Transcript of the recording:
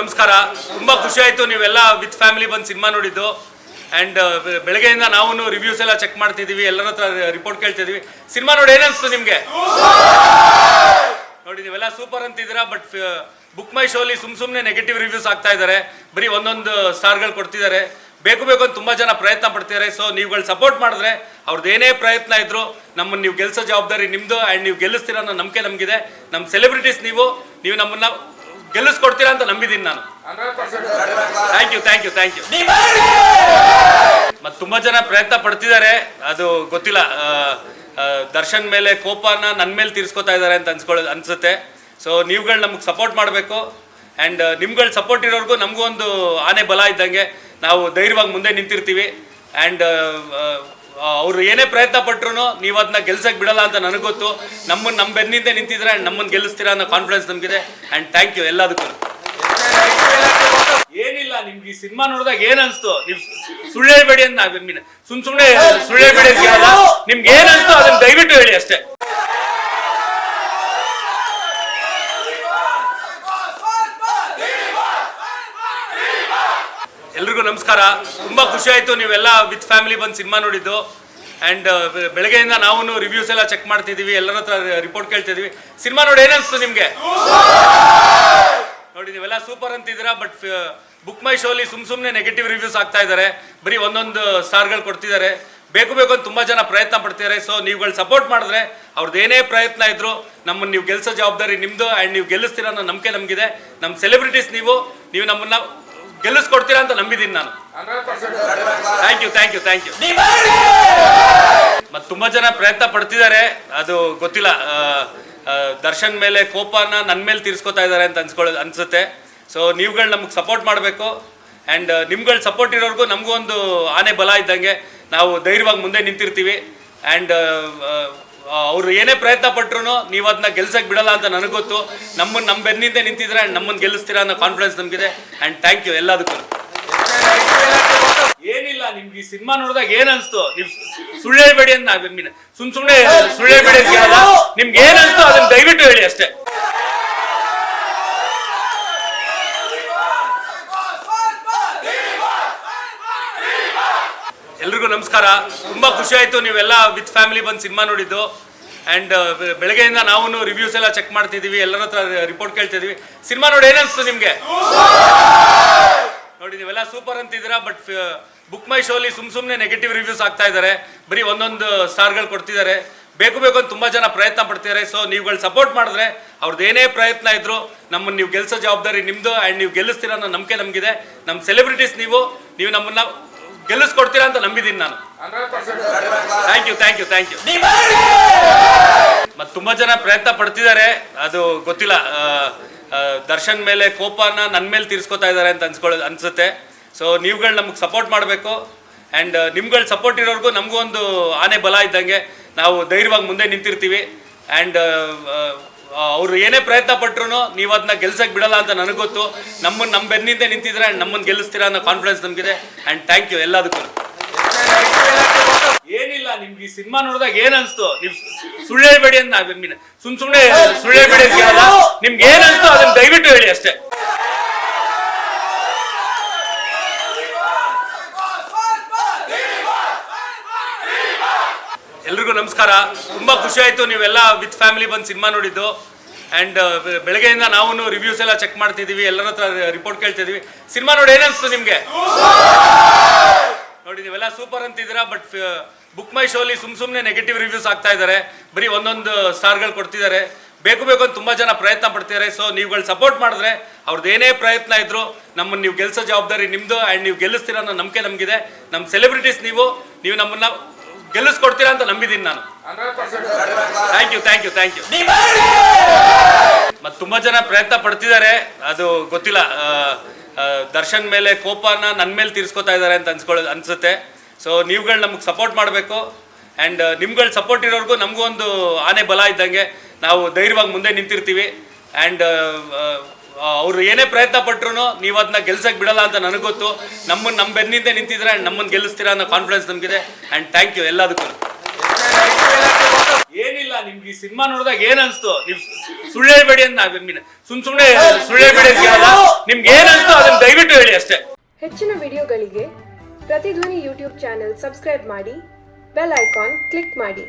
ನಮಸ್ಕಾರ. ತುಂಬಾ ಖುಷಿ ಆಯ್ತು ನೀವೆಲ್ಲ ವಿತ್ ಫ್ಯಾಮಿಲಿ ಬಂದು ಸಿನಿಮಾ ನೋಡಿದ್ದು. ಅಂಡ್ ಬೆಳಗ್ಗೆಯಿಂದ ನಾವು ರಿವ್ಯೂಸ್ ಎಲ್ಲ ಚೆಕ್ ಮಾಡ್ತಿದೀವಿ, ಎಲ್ಲರ ಹತ್ರ ರಿಪೋರ್ಟ್ ಕೇಳ್ತಿದೀವಿ. ಸಿನಿಮಾ ನೋಡಿ ಏನಿಸ್ತು ನಿಮಗೆ? ನೋಡಿ, ನೀವೆಲ್ಲ ಸೂಪರ್ ಅಂತಿದ್ದೀರಾ ಬಟ್ ಬುಕ್ ಮೈ ಶೋಲಿ ಸುಮ್ ಸುಮ್ಮನೆ ನೆಗೆಟಿವ್ ರಿವ್ಯೂಸ್ ಆಗ್ತಾ ಇದ್ದಾರೆ. ಬರೀ ಒಂದೊಂದು ಸ್ಟಾರ್ಗಳು ಕೊಡ್ತಿದ್ದಾರೆ. ಬೇಕು ಬೇಕು ಅಂತ ತುಂಬಾ ಜನ ಪ್ರಯತ್ನ ಪಡ್ತಿದ್ದಾರೆ. ಸೊ ನೀವುಗಳು ಸಪೋರ್ಟ್ ಮಾಡಿದ್ರೆ ಅವ್ರದ್ದು ಏನೇ ಪ್ರಯತ್ನ ಇದ್ರು ನಮ್ಮನ್ನು ನೀವು ಗೆಲ್ಸೋ ಜವಾಬ್ದಾರಿ ನಿಮ್ದು ಆ್ಯಂಡ್ ನೀವು ಗೆಲ್ಲಿಸ್ತೀರ ಅನ್ನೋ ನಂಬಿಕೆ ನಮಗಿದೆ. ನಮ್ಮ ಸೆಲೆಬ್ರಿಟೀಸ್ ನೀವು ನೀವು ನಮ್ಮನ್ನ ಗೆಲ್ಲಿಸ್ಕೊಡ್ತೀರಾ ಅಂತ ನಂಬಿದ್ದೀನಿ ನಾನು. Thank you thank you thank you ಮತ್ತು ತುಂಬ ಜನ ಪ್ರಯತ್ನ ಪಡ್ತಿದ್ದಾರೆ. ಅದು ಗೊತ್ತಿಲ್ಲ. ದರ್ಶನ್ ಮೇಲೆ ಕೋಪನ ನನ್ನ ಮೇಲೆ ತೀರ್ಸ್ಕೊತಾ ಇದ್ದಾರೆ ಅಂತ ಅನ್ಸ್ಕೊಳ್ಳೋ ಅನ್ಸುತ್ತೆ. ಸೊ ನೀವುಗಳು ನಮ್ಗೆ ಸಪೋರ್ಟ್ ಮಾಡಬೇಕು. ಆ್ಯಂಡ್ ನಿಮ್ಗಳು ಸಪೋರ್ಟ್ ಇರೋರ್ಗೂ ನಮಗೂ ಒಂದು ಆನೆ ಬಲ ಇದ್ದಂಗೆ. ನಾವು ಧೈರ್ಯವಾಗಿ ಮುಂದೆ ನಿಂತಿರ್ತೀವಿ. ಆ್ಯಂಡ್ ಅವರು ಏನೇ ಪ್ರಯತ್ನ ಪಟ್ರು ನೀವು ಅದನ್ನ ಗೆಲ್ಸಕ್ಕೆ ಬಿಡಲ್ಲ ಅಂತ ನನಗೆ ಗೊತ್ತು. ನಮ್ಮನ್ನು ನಮ್ಮ ಬೆನ್ನಿಂದ ನಿಂತಿದ್ರೆ ಆ್ಯಂಡ್ ನಮ್ಮನ್ನು ಗೆಲ್ಲಿಸ್ತೀರಾ ಅನ್ನೋ ಕಾನ್ಫಿಡೆನ್ಸ್ ನಮಗಿದೆ. ಆ್ಯಂಡ್ ಥ್ಯಾಂಕ್ ಯು ಎಲ್ಲದಕ್ಕೂ. ಏನಿಲ್ಲ, ನಿಮ್ಗೆ ಈ ಸಿನಿಮಾ ನೋಡಿದಾಗ ಏನ್ ಅನ್ಸ್ತು? ನೀವು ಸುಳ್ಳೇಬೇಡಿ ಅಂತ ಸುಮ್ ಸುಮ್ನೆ ಸುಳ್ಳೇ ಹೇಳ್ಬೇಡಿ ಅಂತ ಕೇಳಲ್ಲ ನಿಮ್ಗೆ ಏನ್ ಅನ್ಸ್ತು ಅದನ್ನ ದಯವಿಟ್ಟು ಹೇಳಿ ಅಷ್ಟೇ. ಎಲ್ರಿಗೂ ನಮಸ್ಕಾರ. ತುಂಬಾ ಖುಷಿ ಆಯ್ತು ನೀವೆಲ್ಲ ವಿತ್ ಫ್ಯಾಮಿಲಿ ಬಂದು ಸಿನಿಮಾ ನೋಡಿದ್ದು. ಅಂಡ್ ಬೆಳಗ್ಗೆಯಿಂದ ನಾವು ರಿವ್ಯೂಸ್ ಎಲ್ಲ ಚೆಕ್ ಮಾಡ್ತಿದೀವಿ, ಎಲ್ಲರ ಹತ್ರ ರಿಪೋರ್ಟ್ ಕೇಳ್ತಿದೀವಿ. ಸಿನಿಮಾ ನೋಡಿ ಏನಿಸ್ತು ನಿಮ್ಗೆ? ನೋಡಿ, ನೀವೆಲ್ಲ ಸೂಪರ್ ಅಂತಿದ್ದೀರಾ ಬಟ್ ಬುಕ್ ಮೈ ಶೋಲಿ ಸುಮ್ ಸುಮ್ಮನೆ ನೆಗೆಟಿವ್ ರಿವ್ಯೂಸ್ ಆಗ್ತಾ ಇದ್ದಾರೆ. ಬರೀ ಒಂದೊಂದು ಸ್ಟಾರ್ಗಳು ಕೊಡ್ತಿದ್ದಾರೆ. ಬೇಕು ಬೇಕು ಅಂತ ತುಂಬಾ ಜನ ಪ್ರಯತ್ನ ಪಡ್ತಿದ್ದಾರೆ. ಸೊ ನೀವುಗಳು ಸಪೋರ್ಟ್ ಮಾಡಿದ್ರೆ ಅವ್ರದ್ದು ಏನೇ ಪ್ರಯತ್ನ ಇದ್ರು ನಮ್ಮನ್ನು ನೀವು ಗೆಲ್ಸೋ ಜವಾಬ್ದಾರಿ ನಿಮ್ಮದು ಆ್ಯಂಡ್ ನೀವು ಗೆಲ್ಲಿಸ್ತೀರ ಅನ್ನೋ ನಂಬಿಕೆ ನಮಗಿದೆ. ನಮ್ಮ ಸೆಲೆಬ್ರಿಟೀಸ್ ನೀವು ನೀವು ನಮ್ಮನ್ನ ಗೆಲ್ಲಿಸ್ಕೊಡ್ತೀರಾ ಅಂತ ನಂಬಿದ್ದೀನಿ ನಾನು. Thank you thank you thank you ಮತ್ತು ತುಂಬ ಜನ ಪ್ರಯತ್ನ ಪಡ್ತಿದ್ದಾರೆ. ಅದು ಗೊತ್ತಿಲ್ಲ. ದರ್ಶನ್ ಮೇಲೆ ಕೋಪನ ನನ್ನ ಮೇಲೆ ತೀರ್ಸ್ಕೊತಾ ಇದ್ದಾರೆ ಅಂತ ಅನ್ಸ್ಕೊಳ್ಳೋದು ಅನ್ಸುತ್ತೆ. ಸೊ ನೀವುಗಳು ನಮ್ಗೆ ಸಪೋರ್ಟ್ ಮಾಡಬೇಕು. ಆ್ಯಂಡ್ ನಿಮ್ಗಳ ಸಪೋರ್ಟ್ ಇರೋರ್ಗೂ ನಮಗೂ ಒಂದು ಆನೆ ಬಲ ಇದ್ದಂಗೆ. ನಾವು ಧೈರ್ಯವಾಗಿ ಮುಂದೆ ನಿಂತಿರ್ತೀವಿ. ಆ್ಯಂಡ್ ಅವರು ಏನೇ ಪ್ರಯತ್ನ ಪಟ್ರು ನೀವು ಅದನ್ನ ಗೆಲ್ಸಕ್ಕೆ ಬಿಡಲ್ಲ ಅಂತ ನನಗೆ ಗೊತ್ತು. ನಮ್ಮನ್ನು ನಮ್ಮ ಬೆನ್ನಿಂದ ನಿಂತಿದ್ರೆ ಆ್ಯಂಡ್ ನಮ್ಮನ್ನು ಗೆಲ್ಲಿಸ್ತೀರಾ ಅನ್ನೋ ಕಾನ್ಫಿಡೆನ್ಸ್ ನಮಗಿದೆ. ಆ್ಯಂಡ್ ಥ್ಯಾಂಕ್ ಯು ಎಲ್ಲದಕ್ಕೂ. ಏನಿಲ್ಲ, ನಿಮ್ಗೆ ಈ ಸಿನಿಮಾ ನೋಡಿದಾಗ ಏನ್ ಅನ್ಸ್ತು? ನೀವು ಸುಳ್ಳು ಹೇಳ್ಬೇಡಿ ಅಂತ ಸುಮ್ ಸುಮ್ನೆ ಸುಳ್ಳು ಹೇಳ್ಬೇಡಿ ಅಂತ ನಿಮ್ಗೆ ಏನ್ ಅದನ್ನ ದಯವಿಟ್ಟು ಹೇಳಿ ಅಷ್ಟೇ. ಎಲ್ರಿಗೂ ನಮಸ್ಕಾರ. ತುಂಬಾ ಖುಷಿ ಆಯ್ತು ನೀವೆಲ್ಲ ವಿತ್ ಫ್ಯಾಮಿಲಿ ಬಂದು ಸಿನಿಮಾ ನೋಡಿದ್ದು. ಅಂಡ್ ಬೆಳಗ್ಗೆಯಿಂದ ನಾವು ರಿವ್ಯೂಸ್ ಎಲ್ಲ ಚೆಕ್ ಮಾಡ್ತಿದೀವಿ, ಎಲ್ಲರ ಹತ್ರ ರಿಪೋರ್ಟ್ ಕೇಳ್ತಿದೀವಿ. ಸಿನಿಮಾ ನೋಡಿ ಏನಿಸ್ತು ನಿಮ್ಗೆ? ನೋಡಿ, ನೀವೆಲ್ಲ ಸೂಪರ್ ಅಂತಿದ್ದೀರಾ ಬಟ್ ಬುಕ್ ಮೈ ಶೋಲಿ ಸುಮ್ ಸುಮ್ಮನೆ ನೆಗೆಟಿವ್ ರಿವ್ಯೂಸ್ ಆಗ್ತಾ ಇದಾರೆ ಬರೀ ಒಂದೊಂದು ಸ್ಟಾರ್ಗಳು ಕೊಡ್ತಿದ್ದಾರೆ. ಬೇಕು ಬೇಕು ಅಂತ ತುಂಬ ಜನ ಪ್ರಯತ್ನ ಪಡ್ತಿದ್ದಾರೆ. ಸೊ ನೀವುಗಳು ಸಪೋರ್ಟ್ ಮಾಡಿದ್ರೆ ಅವ್ರದ್ದು ಏನೇ ಪ್ರಯತ್ನ ಇದ್ರು ನಮ್ಮನ್ನು ನೀವು ಗೆಲ್ಸೋ ಜವಾಬ್ದಾರಿ ನಿಮ್ಮದು ಆ್ಯಂಡ್ ನೀವು ಗೆಲ್ಲಿಸ್ತೀರ ಅನ್ನೋ ನಂಬಿಕೆ ನಮಗಿದೆ. ನಮ್ಮ ಸೆಲೆಬ್ರಿಟೀಸ್ ನೀವು ನೀವು ನಮ್ಮನ್ನ ಗೆಲ್ಲಿಸ್ಕೊಡ್ತೀರಾ ಅಂತ ನಂಬಿದ್ದೀನಿ ನಾನು. Thank you thank you thank you ಮತ್ತೆ ತುಂಬಾ ಜನ ಪ್ರಯತ್ನ ಪಡ್ತಿದ್ದಾರೆ. ಅದು ಗೊತ್ತಿಲ್ಲ. ದರ್ಶನ್ ಮೇಲೆ ಕೋಪನ ನನ್ನ ಮೇಲೆ ತೀರ್ಸ್ಕೊತಾ ಇದ್ದಾರೆ ಅಂತ ಅನ್ಸ್ಕೊಳ್ಳೋದು ಅನ್ಸುತ್ತೆ. ಸೊ ನೀವುಗಳು ನಮಗೆ ಸಪೋರ್ಟ್ ಮಾಡಬೇಕು. ಆ್ಯಂಡ್ ನಿಮ್ಗಳು ಸಪೋರ್ಟ್ ಇರೋರ್ಗೂ ನಮಗೂ ಒಂದು ಆನೆ ಬಲ ಇದ್ದಂಗೆ. ನಾವು ಧೈರ್ಯವಾಗಿ ಮುಂದೆ ನಿಂತಿರ್ತೀವಿ. ಆ್ಯಂಡ್ ಅವರು ಏನೇ ಪ್ರಯತ್ನ ಪಟ್ರು ನೀವು ಅದನ್ನ ಗೆಲ್ಸಕ್ಕೆ ಬಿಡಲ್ಲ ಅಂತ ನನಗೆ ಗೊತ್ತು. ನಮ್ಮನ್ನು ನಮ್ಮ ಬೆನ್ನಿಂದ ನಿಂತಿದ್ರೆ ನಮ್ಮನ್ನು ಗೆಲ್ಲಿಸ್ತೀರಾ ಅನ್ನೋ ಕಾನ್ಫಿಡೆನ್ಸ್ ನಮಗಿದೆ. ಆ್ಯಂಡ್ ಥ್ಯಾಂಕ್ ಯು ಎಲ್ಲದಕ್ಕೂ. ಏನಿಲ್ಲ, ನಿಮ್ಗೆ ಈ ಸಿನಿಮಾ ನೋಡಿದಾಗ ಏನ್ ಅನ್ಸ್ತು? ನೀವು ಸುಳ್ಳು ಹೇಳ್ಬೇಡಿ ಅಂತ ಸುಮ್ ಸುಮ್ನೆ ಸುಳ್ಳು ಹೇಳ್ಬೇಡಿ ನಿಮ್ಗೆ ಏನ್ ಅನ್ಸ್ತು ಅದನ್ನ ದಯವಿಟ್ಟು ಹೇಳಿ ಅಷ್ಟೇ. ಎಲ್ರಿಗೂ ನಮಸ್ಕಾರ. ತುಂಬಾ ಖುಷಿ ಆಯ್ತು ನೀವೆಲ್ಲ ವಿತ್ ಫ್ಯಾಮಿಲಿ ಬಂದು ಸಿನಿಮಾ ನೋಡಿದ್ದು. ಅಂಡ್ ಬೆಳಗ್ಗೆಯಿಂದ ನಾವು ರಿವ್ಯೂಸ್ ಎಲ್ಲ ಚೆಕ್ ಮಾಡ್ತಿದೀವಿ, ಎಲ್ಲರ ಹತ್ರ ರಿಪೋರ್ಟ್ ಕೇಳ್ತಿದೀವಿ. ಸಿನಿಮಾ ನೋಡಿ ಏನಿಸ್ತು ನಿಮ್ಗೆ? ನೋಡಿ, ನೀವೆಲ್ಲ ಸೂಪರ್ ಅಂತಿದ್ದೀರಾ ಬಟ್ ಬುಕ್ ಮೈ ಶೋಲಿ ಸುಮ್ ಸುಮ್ಮನೆ ನೆಗೆಟಿವ್ ರಿವ್ಯೂಸ್ ಆಗ್ತಾ ಇದ್ದಾರೆ. ಬರೀ ಒಂದೊಂದು ಸ್ಟಾರ್ಗಳು ಕೊಡ್ತಿದ್ದಾರೆ. ಬೇಕು ಬೇಕು ಅಂತ ತುಂಬ ಜನ ಪ್ರಯತ್ನ ಪಡ್ತಿದ್ದಾರೆ. ಸೊ ನೀವುಗಳು ಸಪೋರ್ಟ್ ಮಾಡಿದ್ರೆ ಅವ್ರದ್ದು ಏನೇ ಪ್ರಯತ್ನ ಇದ್ರು ನಮ್ಮನ್ನು ನೀವು ಗೆಲ್ಸೋ ಜವಾಬ್ದಾರಿ ನಿಮ್ಮದು ಆ್ಯಂಡ್ ನೀವು ಗೆಲ್ಲಿಸ್ತೀರ ಅನ್ನೋ ನಂಬಿಕೆ ನಮಗಿದೆ. ನಮ್ಮ ಸೆಲೆಬ್ರಿಟೀಸ್ ನೀವು ನೀವು ನಮ್ಮನ್ನ ಗೆಲ್ಲಿಸ್ಕೊಡ್ತೀರಾ ಅಂತ ನಂಬಿದ್ದೀನಿ ನಾನು. Thank you thank you thank you ಮತ್ತು ತುಂಬ ಜನ ಪ್ರಯತ್ನ ಪಡ್ತಿದ್ದಾರೆ. ಅದು ಗೊತ್ತಿಲ್ಲ. ದರ್ಶನ್ ಮೇಲೆ ಕೋಪನ ನನ್ನ ಮೇಲೆ ತೀರ್ಸ್ಕೊತಾ ಇದ್ದಾರೆ ಅಂತ ಅನ್ಸ್ಕೊಳ್ಳೋದು ಅನ್ಸುತ್ತೆ. ಸೊ ನೀವುಗಳು ನಮಗೆ ಸಪೋರ್ಟ್ ಮಾಡಬೇಕು. ಆ್ಯಂಡ್ ನಿಮ್ಗಳ ಸಪೋರ್ಟ್ ಇರೋರ್ಗು ನಮಗೂ ಒಂದು ಆನೆ ಬಲ ಇದ್ದಂಗೆ. ನಾವು ಧೈರ್ಯವಾಗಿ ಮುಂದೆ ನಿಂತಿರ್ತೀವಿ. ಆ್ಯಂಡ್ ಅವರು ಏನೇ ಪ್ರಯತ್ನ ಪಟ್ರು ನೀವು ಅದನ್ನ ಗೆಲ್ಸಕ್ಕೆ ಬಿಡಲ್ಲ ಅಂತ ನನಗೆ ಗೊತ್ತು. ನಮ್ಮನ್ನು ನಮ್ಮ ಬೆನ್ನಿಂದ ನಿಂತಿದ್ರೆ ಆ್ಯಂಡ್ ನಮ್ಮನ್ನು ಗೆಲ್ಲಿಸ್ತೀರಾ ಅನ್ನೋ ಕಾನ್ಫಿಡೆನ್ಸ್ ನಮಗಿದೆ. ಆ್ಯಂಡ್ ಥ್ಯಾಂಕ್ ಯು ಎಲ್ಲದಕ್ಕೂ. ಏನಿಲ್ಲ, ನಿಮ್ಗೆ ಈ ಸಿನಿಮಾ ನೋಡಿದಾಗ ಏನ್ ಅನ್ಸ್ತು? ನೀವು ಸುಳ್ಳು ಹೇಳ್ಬೇಡಿ ಅಂತ ಸುಮ್ ಸುಮ್ನೆ ಸುಳ್ಳು ಅಂತ ನಿಮ್ಗೆ ಏನ್ ಅನ್ಸ್ತು ಅದನ್ನ ದಯವಿಟ್ಟು ಹೇಳಿ ಅಷ್ಟೇ. ಹೆಚ್ಚಿನ ವಿಡಿಯೋಗಳಿಗೆ ಪ್ರತಿಧ್ವನಿ ಯೂಟ್ಯೂಬ್ ಚಾನೆಲ್ ಸಬ್ಸ್ಕ್ರೈಬ್ ಮಾಡಿ, ಬೆಲ್ ಐಕಾನ್ ಕ್ಲಿಕ್ ಮಾಡಿ.